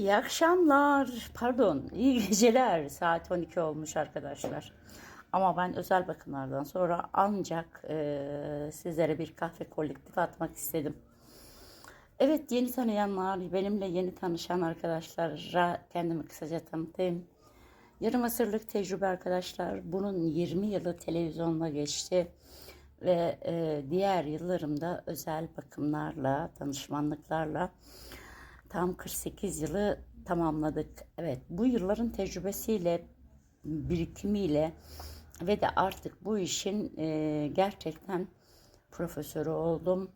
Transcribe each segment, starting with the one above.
İyi akşamlar, pardon, iyi geceler. Saat 12 olmuş arkadaşlar. Ama ben özel bakımlardan sonra ancak eee, sizlere bir kahve kolektifi atmak istedim. Evet, yeni tanıyanlar, benimle yeni tanışan arkadaşlara kendimi kısaca tanıtayım. Yarım asırlık tecrübe arkadaşlar. Bunun 20 yılı televizyonda geçti. Ve e, diğer yıllarımda özel bakımlarla, danışmanlıklarla tam 48 yılı tamamladık. Evet, bu yılların tecrübesiyle, birikimiyle ve de artık bu işin e, gerçekten profesörü oldum.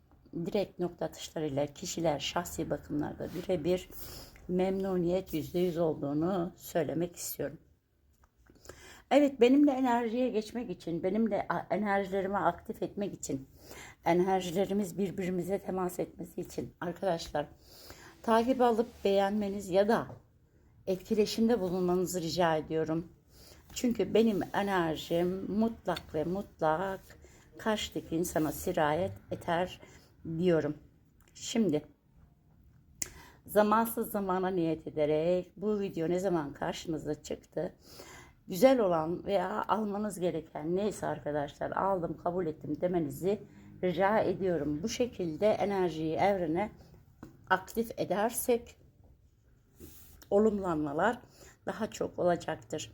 Direkt nokta atışlarıyla kişiler şahsi bakımlarda birebir memnuniyet %100 olduğunu söylemek istiyorum. Evet, benimle enerjiye geçmek için, benimle enerjilerimi aktif etmek için, enerjilerimiz birbirimize temas etmesi için arkadaşlar takip alıp beğenmeniz ya da etkileşimde bulunmanızı rica ediyorum. Çünkü benim enerjim mutlak ve mutlak karşıdaki insana sirayet eder diyorum. Şimdi zamansız zamana niyet ederek bu video ne zaman karşınıza çıktı? Güzel olan veya almanız gereken neyse arkadaşlar aldım kabul ettim demenizi rica ediyorum. Bu şekilde enerjiyi evrene aktif edersek olumlanmalar daha çok olacaktır.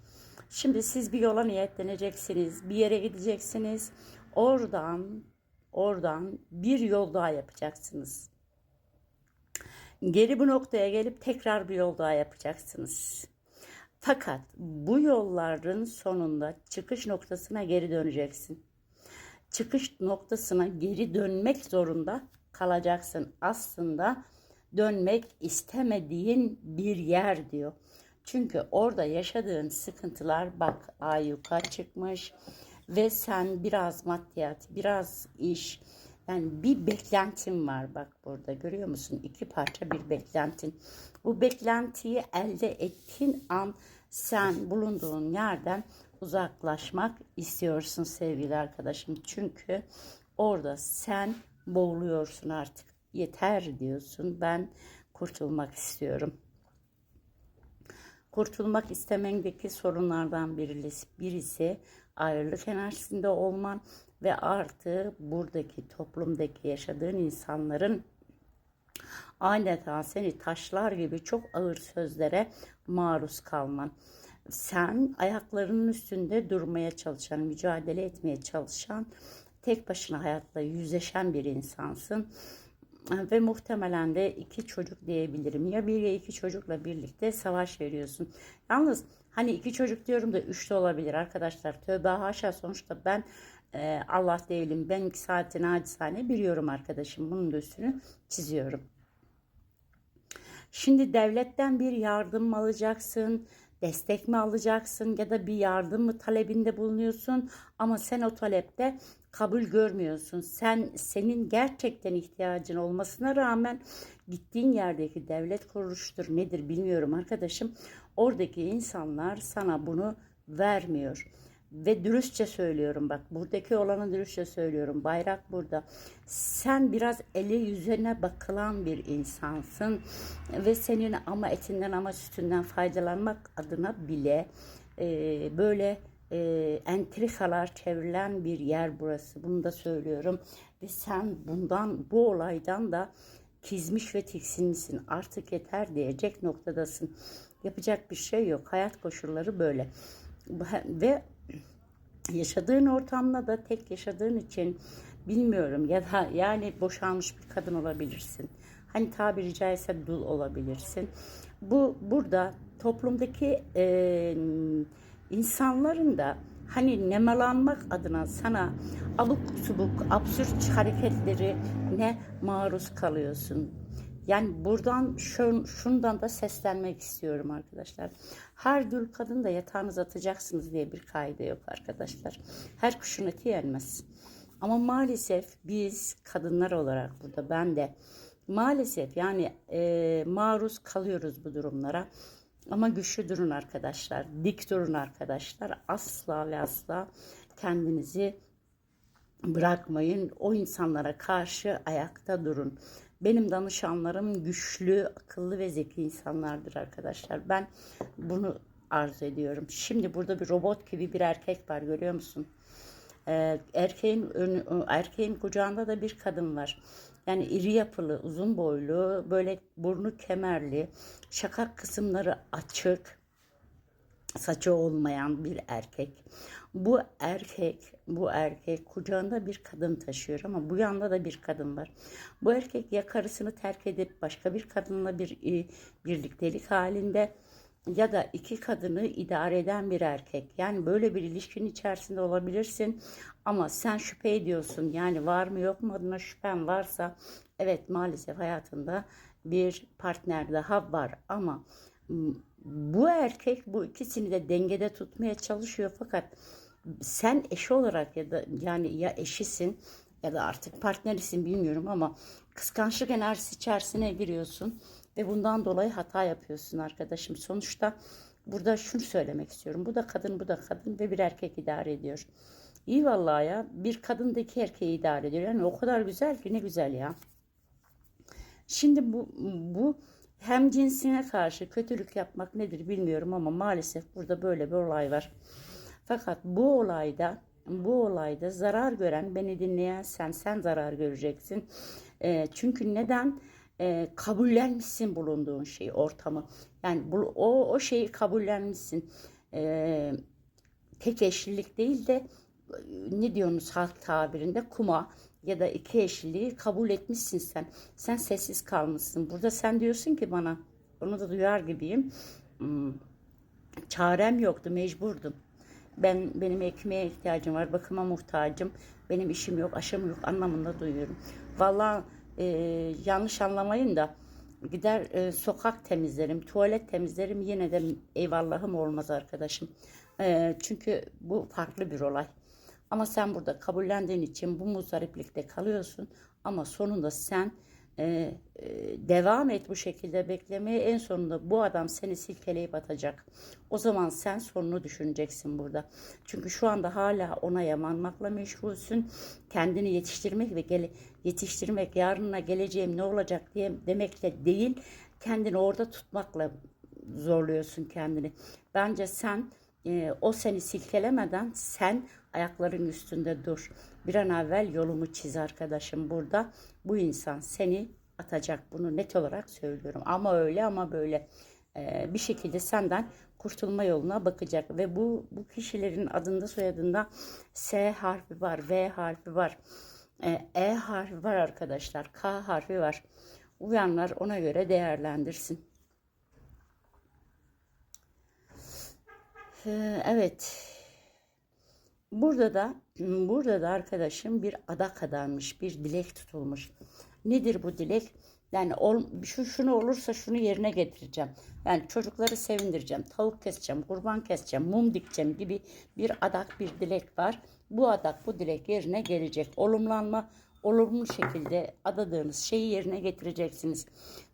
Şimdi siz bir yola niyetleneceksiniz, bir yere gideceksiniz. Oradan oradan bir yol daha yapacaksınız. Geri bu noktaya gelip tekrar bir yol daha yapacaksınız. Fakat bu yolların sonunda çıkış noktasına geri döneceksin. Çıkış noktasına geri dönmek zorunda kalacaksın. Aslında dönmek istemediğin bir yer diyor. Çünkü orada yaşadığın sıkıntılar bak ayyuka çıkmış ve sen biraz maddiyat, biraz iş, yani bir beklentin var bak burada görüyor musun? İki parça bir beklentin. Bu beklentiyi elde ettiğin an sen bulunduğun yerden uzaklaşmak istiyorsun sevgili arkadaşım. Çünkü orada sen boğuluyorsun artık. Yeter diyorsun. Ben kurtulmak istiyorum. Kurtulmak istemendeki sorunlardan birisi, birisi ayrılık enerjisinde olman ve artı buradaki toplumdaki yaşadığın insanların adeta seni taşlar gibi çok ağır sözlere maruz kalman. Sen ayaklarının üstünde durmaya çalışan, mücadele etmeye çalışan, tek başına hayatla yüzleşen bir insansın. Ve muhtemelen de iki çocuk diyebilirim. Ya bir ya iki çocukla birlikte savaş veriyorsun. Yalnız hani iki çocuk diyorum da üç de olabilir arkadaşlar. Tövbe haşa sonuçta ben e, Allah değilim. Ben iki saati nacizane biliyorum arkadaşım. Bunun da üstünü çiziyorum. Şimdi devletten bir yardım mı alacaksın, destek mi alacaksın ya da bir yardım mı talebinde bulunuyorsun ama sen o talepte kabul görmüyorsun. Sen senin gerçekten ihtiyacın olmasına rağmen gittiğin yerdeki devlet kuruluştur nedir bilmiyorum arkadaşım. Oradaki insanlar sana bunu vermiyor. Ve dürüstçe söylüyorum bak buradaki olanı dürüstçe söylüyorum. Bayrak burada. Sen biraz eli yüzüne bakılan bir insansın. Ve senin ama etinden ama sütünden faydalanmak adına bile e, böyle e, entrikalar çevrilen bir yer burası. Bunu da söylüyorum. Ve sen bundan bu olaydan da kizmiş ve tiksinmişsin. Artık yeter diyecek noktadasın. Yapacak bir şey yok. Hayat koşulları böyle. Ve yaşadığın ortamda da tek yaşadığın için bilmiyorum ya da yani boşanmış bir kadın olabilirsin. Hani tabiri caizse dul olabilirsin. Bu burada toplumdaki e, insanların da hani nemalanmak adına sana abuk subuk absürt hareketleri ne maruz kalıyorsun. Yani buradan şun, şundan da seslenmek istiyorum arkadaşlar. Her dul kadın da yatağınıza atacaksınız diye bir kaydı yok arkadaşlar. Her kuşun eti yenmez. Ama maalesef biz kadınlar olarak burada ben de maalesef yani e, maruz kalıyoruz bu durumlara. Ama güçlü durun arkadaşlar. Dik durun arkadaşlar. Asla ve asla kendinizi bırakmayın. O insanlara karşı ayakta durun. Benim danışanlarım güçlü, akıllı ve zeki insanlardır arkadaşlar. Ben bunu arzu ediyorum. Şimdi burada bir robot gibi bir erkek var görüyor musun? Ee, erkeğin erkeğin kucağında da bir kadın var. Yani iri yapılı, uzun boylu, böyle burnu kemerli, şakak kısımları açık, saçı olmayan bir erkek. Bu erkek, bu erkek kucağında bir kadın taşıyor ama bu yanda da bir kadın var. Bu erkek ya karısını terk edip başka bir kadınla bir e, birliktelik halinde ya da iki kadını idare eden bir erkek. Yani böyle bir ilişkinin içerisinde olabilirsin ama sen şüphe ediyorsun. Yani var mı yok mu adına şüphen varsa evet maalesef hayatında bir partner daha var ama bu erkek bu ikisini de dengede tutmaya çalışıyor fakat sen eşi olarak ya da yani ya eşisin ya da artık partnerisin bilmiyorum ama kıskançlık enerjisi içerisine giriyorsun ve bundan dolayı hata yapıyorsun arkadaşım. Sonuçta burada şunu söylemek istiyorum. Bu da kadın, bu da kadın ve bir erkek idare ediyor. İyi vallahi ya. Bir kadın erkeği idare ediyor. Yani o kadar güzel ki ne güzel ya. Şimdi bu, bu hem cinsine karşı kötülük yapmak nedir bilmiyorum ama maalesef burada böyle bir olay var. Fakat bu olayda bu olayda zarar gören beni dinleyen sen sen zarar göreceksin. E, çünkü neden? E, kabullenmişsin bulunduğun şeyi ortamı. Yani bu, o, o şeyi kabullenmişsin. E, tek eşlilik değil de ne diyorsunuz halk tabirinde kuma ya da iki eşliliği kabul etmişsin sen. Sen sessiz kalmışsın. Burada sen diyorsun ki bana onu da duyar gibiyim. Hmm, çarem yoktu mecburdum. Ben benim ekmeğe ihtiyacım var, bakıma muhtacım. Benim işim yok, aşım yok anlamında duyuyorum. Vallahi e, yanlış anlamayın da gider e, sokak temizlerim, tuvalet temizlerim yine de eyvallahım olmaz arkadaşım. E, çünkü bu farklı bir olay. Ama sen burada kabullendiğin için bu muzdariplikte kalıyorsun. Ama sonunda sen e, e, devam et bu şekilde beklemeye. En sonunda bu adam seni silkeleyip atacak. O zaman sen sonunu düşüneceksin burada. Çünkü şu anda hala ona yamanmakla meşgulsün. Kendini yetiştirmek ve gele, yetiştirmek yarınına geleceğim ne olacak diye demekle değil. Kendini orada tutmakla zorluyorsun kendini. Bence sen e, o seni silkelemeden sen ayakların üstünde dur. Bir an evvel yolumu çiz arkadaşım burada. Bu insan seni atacak. Bunu net olarak söylüyorum. Ama öyle ama böyle e, bir şekilde senden kurtulma yoluna bakacak ve bu bu kişilerin adında soyadında S harfi var, V harfi var, e, e harfi var arkadaşlar, K harfi var. Uyanlar ona göre değerlendirsin. Evet. Burada da burada da arkadaşım bir adak adanmış, bir dilek tutulmuş. Nedir bu dilek? Yani ol, şu şunu olursa şunu yerine getireceğim. Yani çocukları sevindireceğim, tavuk keseceğim, kurban keseceğim, mum dikeceğim gibi bir adak, bir dilek var. Bu adak, bu dilek yerine gelecek. Olumlanma, olumlu şekilde adadığınız şeyi yerine getireceksiniz.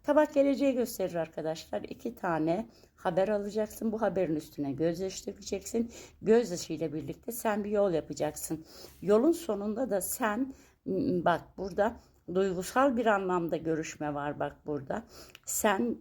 Tabak geleceği gösterir arkadaşlar. İki tane haber alacaksın. Bu haberin üstüne gözyaşı dökeceksin. Gözyaşıyla birlikte sen bir yol yapacaksın. Yolun sonunda da sen bak burada duygusal bir anlamda görüşme var bak burada. Sen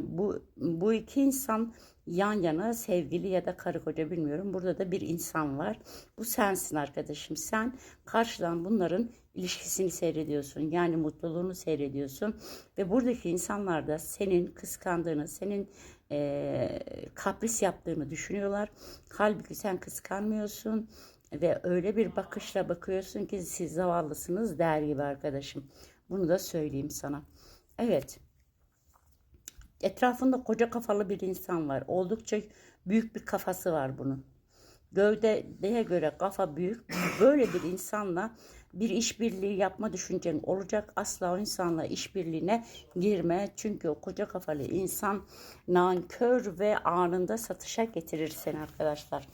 bu bu iki insan yan yana sevgili ya da karı koca bilmiyorum. Burada da bir insan var. Bu sensin arkadaşım. Sen karşıdan bunların ilişkisini seyrediyorsun. Yani mutluluğunu seyrediyorsun. Ve buradaki insanlar da senin kıskandığını, senin e, kapris yaptığını düşünüyorlar. Halbuki sen kıskanmıyorsun ve öyle bir bakışla bakıyorsun ki siz zavallısınız der gibi arkadaşım. Bunu da söyleyeyim sana. Evet. Etrafında koca kafalı bir insan var. Oldukça büyük bir kafası var bunun. Gövdeye göre kafa büyük. Böyle bir insanla bir işbirliği yapma düşüncen olacak. Asla o insanla işbirliğine girme. Çünkü o koca kafalı insan nankör ve anında satışa getirir seni arkadaşlar.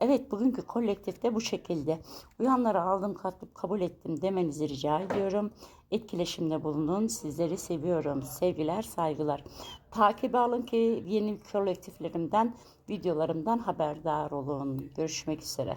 Evet bugünkü kolektifte bu şekilde. Uyanları aldım katlıp kabul ettim demenizi rica ediyorum. Etkileşimde bulunun. Sizleri seviyorum. Sevgiler, saygılar. Takip alın ki yeni kolektiflerimden, videolarımdan haberdar olun. Görüşmek üzere.